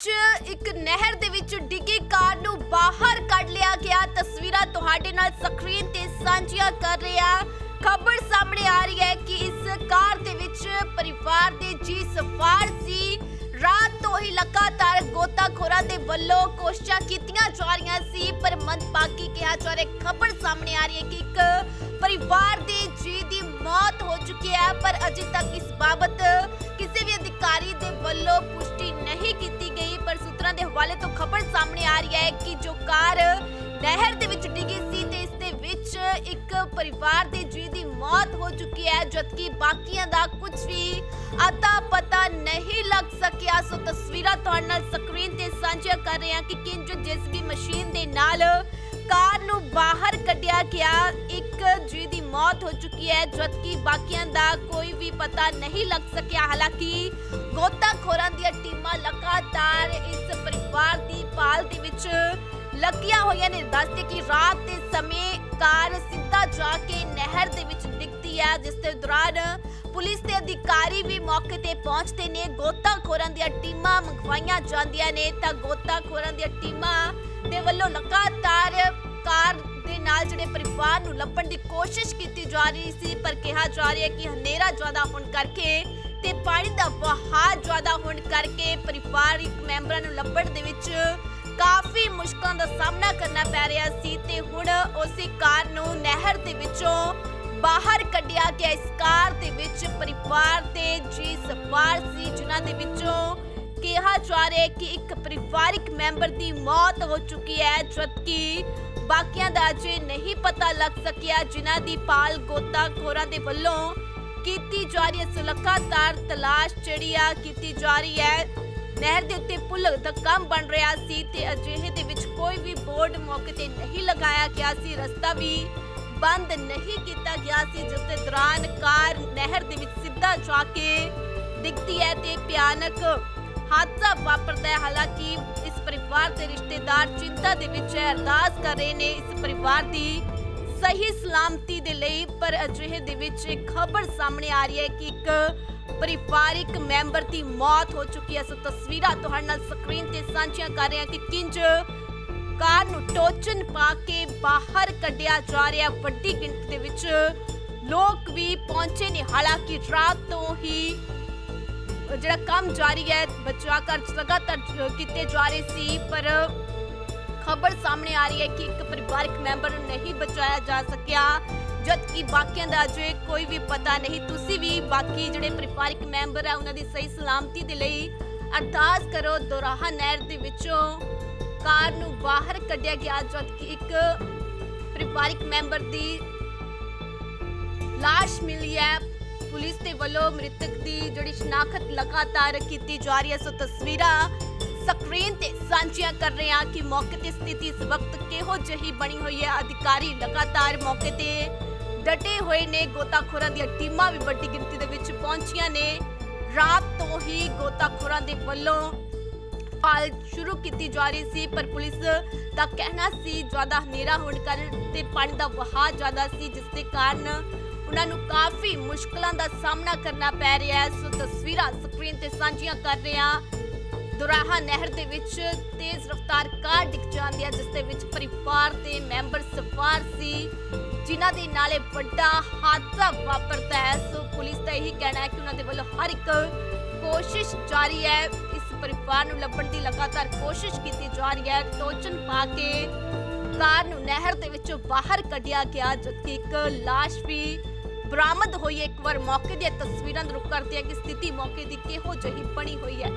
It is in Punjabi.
ਚ ਇੱਕ ਨਹਿਰ ਦੇ ਵਿੱਚ ਡਿੱਗੀ ਕਾਰ ਨੂੰ ਬਾਹਰ ਕੱਢ ਲਿਆ ਗਿਆ। ਤਸਵੀਰਾਂ ਤੁਹਾਡੇ ਨਾਲ ਸਕਰੀਨ ਤੇ ਸਾਂਝੀਆਂ ਕਰ ਰਿਹਾ ਖਬਰ ਸਾਹਮਣੇ ਆ ਰਹੀ ਹੈ ਕਿ ਇਸ ਕਾਰ ਦੇ ਵਿੱਚ ਪਰਿਵਾਰ ਦੇ ਜੀ ਸਵਾਰ ਸੀ। ਰਾਤ ਤੋਂ ਹੀ ਲਗਾਤਾਰ ਗੋਤਾਖੋਰਾਂ ਦੇ ਵੱਲੋਂ ਕੋਸ਼ਿਸ਼ਾਂ ਕੀਤੀਆਂ ਜਾ ਰਹੀਆਂ ਸੀ, ਪਰ ਮੰਦਭਾਗੀ ਕਿਹਾ ਜਾ ਰਿਹਾ ਖਬਰ ਸਾਹਮਣੇ ਆ ਰਹੀ ਹੈ ਕਿ ਇੱਕ ਪਰਿਵਾਰ ਦੇ ਜੀ ਦੀ ਮੌਤ ਹੋ ਚੁੱਕੀ ਹੈ, ਪਰ ਅਜੇ ਤੱਕ ਇਸ ਬਾਬਤ ਕਿਸੇ ਵੀ ਅਧਿਕਾਰੀ ਦੇ ਵੱਲੋਂ ਪੁਸ਼ਟੀ ਨਹੀਂ ਕੀਤੀ ਗਈ। ਦੇ ਹਵਾਲੇ ਤੋਂ ਖਬਰ ਸਾਹਮਣੇ ਆ ਰਹੀ ਹੈ ਕਿ ਜੋ ਕਾਰ ਨਹਿਰ ਦੇ ਵਿੱਚ ਡਿੱਗੀ ਸੀ ਤੇ ਇਸ ਦੇ ਵਿੱਚ ਇੱਕ ਪਰਿਵਾਰ ਦੇ ਜੀ ਦੀ ਮੌਤ ਹੋ ਚੁੱਕੀ ਹੈ, ਜਦਕਿ ਬਾਕੀਆਂ ਦਾ ਕੁਝ ਵੀ ਅਤਾ ਪਤਾ ਨਹੀਂ ਲੱਗ ਸਕਿਆ। ਸੋ ਤਸਵੀਰਾਂ ਤੁਹਾਡੇ ਨਾਲ ਸਕਰੀਨ ਤੇ ਸਾਂਝੀਆਂ ਕਰ ਰਹੇ ਹਾਂ ਕਿ ਕਿੰਜ ਜੀਸੀਬੀ ਮਸ਼ੀਨ ਦੇ ਨਾਲ ਕਾਰ ਨੂੰ ਬਾਹਰ ਕੱਢਿਆ ਗਿਆ। ਇੱਕ ਜੀ ਦੀ ਮੌਤ ਹੋ ਚੁੱਕੀ ਹੈ, ਜਦਕਿ ਬਾਕੀਆਂ ਦਾ ਕੋਈ ਵੀ ਪਤਾ ਨਹੀਂ ਲੱਗ ਸਕਿਆ। ਹਾਲਾਂਕਿ ਗੋਤਾਖੋਰਾਂ ਦੀਆਂ ਟੀਮਾਂ ਲਗਾਤਾਰ ਇਸ ਲੱਗੀਆਂ ਹੋਈਆਂ ਨੇ। ਦੱਸਦੇ ਕਿ ਰਾਤ ਦੇ ਸਮੇਂ ਕਾਰ ਸਿੱਧਾ ਜਾ ਕੇ ਨਹਿਰ ਦੇ ਵਿੱਚ ਡਿੱਗਦੀ ਹੈ, ਜਿਸ ਦੇ ਦੌਰਾਨ ਪੁਲਿਸ ਦੇ ਅਧਿਕਾਰੀ ਵੀ ਮੌਕੇ ਤੇ ਪਹੁੰਚਦੇ ਨੇ। ਗੋਤਾਖੋਰਾਂ ਦੀਆਂ ਟੀਮਾਂ ਮੰਗਵਾਈਆਂ ਜਾਂਦੀਆਂ ਨੇ। ਤਾਂ ਗੋਤਾਖੋਰਾਂ ਦੀਆਂ ਟੀਮਾਂ ਦੇ ਵੱਲੋਂ ਲਗਾਤਾਰ ਕਾਰ ਦੇ ਨਾਲ ਜਿਹੜੇ ਪਰਿਵਾਰ ਨੂੰ ਲੱਭਣ ਦੀ ਕੋਸ਼ਿਸ਼ ਕੀਤੀ ਜਾ ਰਹੀ ਸੀ, ਪਰ ਕਿਹਾ ਜਾ ਰਿਹਾ ਕਿ ਹਨੇਰਾ ਜ਼ਿਆਦਾ ਹੋਣ ਕਰਕੇ ਤੇ ਪਾਣੀ ਦਾ ਵਹਾਅ ਜ਼ਿਆਦਾ ਹੋਣ ਕਰਕੇ ਪਰਿਵਾਰਿਕ ਮੈਂਬਰਾਂ ਨੂੰ ਲੱਭਣ ਦੇ ਵਿੱਚ ਕਾਫੀ ਮੁਸ਼ਕਲਾਂ ਦਾ ਸਾਹਮਣਾ ਕਰਨਾ ਪੈ ਰਿਹਾ ਸੀ ਤੇ ਹੁਣ ਉਸੇ ਕਾਰ ਨੂੰ ਨਹਿਰ ਦੇ ਵਿੱਚੋਂ ਬਾਹਰ ਕੱਢਿਆ ਗਿਆ। ਇਸ ਕਾਰ ਦੇ ਵਿੱਚ ਪਰਿਵਾਰ ਦੇ ਜੀ ਸਵਾਰ ਸੀ, ਜਿਨ੍ਹਾਂ ਦੇ ਵਿੱਚੋਂ ਕਿਹਾ ਜਾ ਰਿਹਾ ਹੈ ਕਿ ਇੱਕ ਪਰਿਵਾਰਿਕ ਮੈਂਬਰ ਦੀ ਮੌਤ ਹੋ ਚੁੱਕੀ ਹੈ, ਜਦਕਿ ਬਾਕੀਆਂ ਦਾ ਅਜੇ ਨਹੀਂ ਪਤਾ ਲੱਗ ਸਕਿਆ, ਜਿਨ੍ਹਾਂ ਦੀ ਪਾਲ ਗੋਤਾਖੋਰਾਂ ਦੇ ਵੱਲੋਂ ਕੀਤੀ ਜਾ ਰਹੀ ਹੈ। ਸੋ ਲਗਾਤਾਰ ਤਲਾਸ਼ ਜਿਹੜੀ ਆ ਕੀਤੀ ਜਾ ਰਹੀ ਹੈ ਨਹਿਰ ਦੇ ਉੱਤੇ ਪੁਲ ਦਾ ਕੰਮ ਬਣ ਰਿਹਾ ਸੀ ਤੇ ਅਜਿਹੇ ਦੇ ਵਿੱਚ ਕੋਈ ਵੀ ਬੋਰਡ ਮੌਕੇ ਤੇ ਨਹੀਂ ਲਗਾਇਆ ਗਿਆ ਸੀ। ਰਸਤਾ ਵੀ ਬੰਦ ਨਹੀਂ ਕੀਤਾ ਗਿਆ ਸੀ, ਜਿਸ ਦੇ ਦੌਰਾਨ ਕਾਰ ਨਹਿਰ ਦੇ ਵਿੱਚ ਸਿੱਧਾ ਜਾ ਕੇ ਡਿੱਗਦੀ ਹੈ ਤੇ ਭਿਆਨਕ ਹਾਦਸਾ ਵਾਪਰਦਾ ਹੈ। ਹਾਲਾਂਕਿ ਇਸ ਪਰਿਵਾਰ ਦੇ ਰਿਸ਼ਤੇਦਾਰ ਚਿੰਤਾ ਦੇ ਵਿੱਚ ਹੈ ਅਰਦਾਸ ਕਰ ਰਹੇ ਨੇ। ਇਸ ਪਰਿਵਾਰ ਦੀ ਸਹੀ ਸਲਾਮਤੀ ਦੇ ਲਈ, ਪਰ ਅਜਿਹੇ ਦੇ ਵਿੱਚ ਖਬਰ ਸਾਹਮਣੇ ਆ ਰਹੀ ਹੈ ਕਿ ਇੱਕ ਪਰਿਵਾਰਿਕ ਮੈਂਬਰ ਦੀ ਮੌਤ ਹੋ ਚੁੱਕੀ ਹੈ। ਸੋ ਤਸਵੀਰਾਂ ਤੁਹਾਡੇ ਨਾਲ ਸਕਰੀਨ ਤੇ ਸਾਂਝੀਆਂ ਕਰ ਰਹੇ ਹਾਂ ਕਿ ਕਿੰਜ ਕਾਰ ਨੂੰ ਟੋਚਨ ਪਾ ਕੇ ਬਾਹਰ ਕੱਢਿਆ ਜਾ ਰਿਹਾ ਵੱਡੀ ਗਿਣਤੀ ਦੇ ਵਿੱਚ ਲੋਕ ਵੀ ਪਹੁੰਚੇ ਨੇ। ਹਾਲਾਂਕਿ ਰਾਤ ਤੋਂ ਹੀ ਜਿਹੜਾ ਕੰਮ ਜਾਰੀ ਹੈ ਬਚਾ ਕਾਰਜ ਲਗਾਤਾਰ ਕੀਤੇ ਜਾ ਰਹੇ ਸੀ, ਪਰ ਖਬਰ ਸਾਹਮਣੇ ਆ ਰਹੀ ਹੈ ਕਿ ਇੱਕ ਪਰਿਵਾਰਕ ਮੈਂਬਰ ਨੂੰ ਨਹੀਂ ਬਚਾਇਆ ਜਾ ਸਕਿਆ। ਜਦਕਿ ਬਾਕੀਆਂ ਦਾ ਅਜੇ ਕੋਈ ਵੀ ਪਤਾ ਨਹੀਂ। ਤੁਸੀਂ ਵੀ ਬਾਕੀ ਜਿਹੜੇ ਪਰਿਵਾਰਕ ਮੈਂਬਰ ਆ, ਉਹਨਾਂ ਦੀ ਸਹੀ ਸਲਾਮਤੀ ਦੇ ਲਈ ਅਰਦਾਸ ਕਰੋ। ਦੋਰਾਹਾ ਨਹਿਰ ਦੇ ਵਿੱਚੋਂ ਕਾਰ ਨੂੰ ਬਾਹਰ ਕੱਢਿਆ ਗਿਆ ਜਦਕਿ ਇੱਕ ਪਰਿਵਾਰਕ ਮੈਂਬਰ ਦੀ ਲਾਸ਼ ਮਿਲੀ ਹੈ। ਪੁਲਿਸ ਦੇ ਵੱਲੋਂ ਮ੍ਰਿਤਕ ਦੀ ਜਿਹੜੀ ਸ਼ਨਾਖਤ ਲਗਾਤਾਰ ਕੀਤੀ ਜਾ ਰਹੀ ਹੈ। ਸੋ ਤਸਵੀਰਾਂ ਸਕਰੀਨ ਤੇ ਸਾਂਝੀਆਂ ਕਰ ਰਹੇ ਹਾਂ ਕਿ ਮੌਕੇ ਤੇ ਸਥਿਤੀ ਇਸ ਵਕਤ ਕਿਹੋ ਜਿਹੀ ਬਣੀ ਹੋਈ ਹੈ। ਅਧਿਕਾਰੀ ਲਗਾਤਾਰ ਮੌਕੇ ਤੇ ਡਟੇ ਹੋਏ ਨੇ ਗੋਤਾਖੋਰਾਂ ਦੀਆਂ ਟੀਮਾਂ ਵੀ ਵੱਡੀ ਗਿਣਤੀ ਦੇ ਵਿੱਚ ਪਹੁੰਚੀਆਂ ਨੇ। ਰਾਤ ਤੋਂ ਹੀ ਗੋਤਾਖੋਰਾਂ ਦੇ ਵੱਲੋਂ ਹਾਲ ਸ਼ੁਰੂ ਕੀਤੀ ਜਾ ਰਹੀ ਸੀ, ਪਰ ਪੁਲਿਸ ਦਾ ਕਹਿਣਾ ਸੀ, ਜ਼ਿਆਦਾ ਹਨੇਰਾ ਹੋਣ ਕਾਰਨ ਤੇ ਪਾਣੀ ਦਾ ਵਹਾਅ ਜ਼ਿਆਦਾ ਸੀ, ਜਿਸ ਦੇ ਕਾਰਨ ਉਹਨਾਂ ਨੂੰ ਕਾਫੀ ਮੁਸ਼ਕਲਾਂ ਦਾ ਸਾਹਮਣਾ ਕਰਨਾ ਪੈ ਰਿਹਾ ਹੈ। ਸੋ ਤਸਵੀਰਾਂ ਸਕਰੀਨ ਤੇ ਸਾਂਝੀਆਂ ਕਰ ਰਹੇ ਹਾਂ। ਦੁਰਾਹਾ ਨਹਿਰ ਦੇ ਵਿੱਚ ਤੇਜ਼ ਰਫ਼ਤਾਰ ਕਾਰ ਡਿੱਗ ਜਾਂਦੀ ਹੈ, ਜਿਸ ਦੇ ਵਿੱਚ ਪਰਿਵਾਰ ਦੇ ਮੈਂਬਰ ਸਵਾਰ ਸੀ। ਜਿਨ੍ਹਾਂ ਦੇ ਨਾਲ ਇਹ ਵੱਡਾ ਹਾਦਸਾ ਵਾਪਰਦਾ ਹੈ, ਸੋ ਪੁਲਿਸ ਦਾ ਇਹੀ ਕਹਿਣਾ ਹੈ ਕਿ ਉਹਨਾਂ ਦੇ ਵੱਲੋਂ ਹਰ ਇੱਕ ਕੋਸ਼ਿਸ਼ ਜਾਰੀ ਹੈ। ਇਸ ਪਰਿਵਾਰ ਨੂੰ ਲੱਭਣ ਦੀ ਲਗਾਤਾਰ ਕੋਸ਼ਿਸ਼ ਕੀਤੀ ਜਾ ਰਹੀ ਹੈ। ਟੋਚਨ ਪਾ ਕੇ ਕਾਰ ਨੂੰ ਨਹਿਰ ਦੇ ਵਿੱਚੋਂ ਬਾਹਰ ਕੱਢਿਆ ਗਿਆ, ਜਦਕਿ ਇੱਕ ਲਾਸ਼ ਵੀ ਬਰਾਮਦ ਹੋਈ। ਹੈ ਇੱਕ ਵਾਰ ਮੌਕੇ ਦੀਆਂ ਤਸਵੀਰਾਂ ਨੂੰ ਰੁਕ ਕਰਦੇ ਹਾਂ ਕਿ ਸਥਿਤੀ ਮੌਕੇ ਦੀ ਕਿਹੋ ਜਿਹੀ ਬਣੀ ਹੋਈ ਹੈ।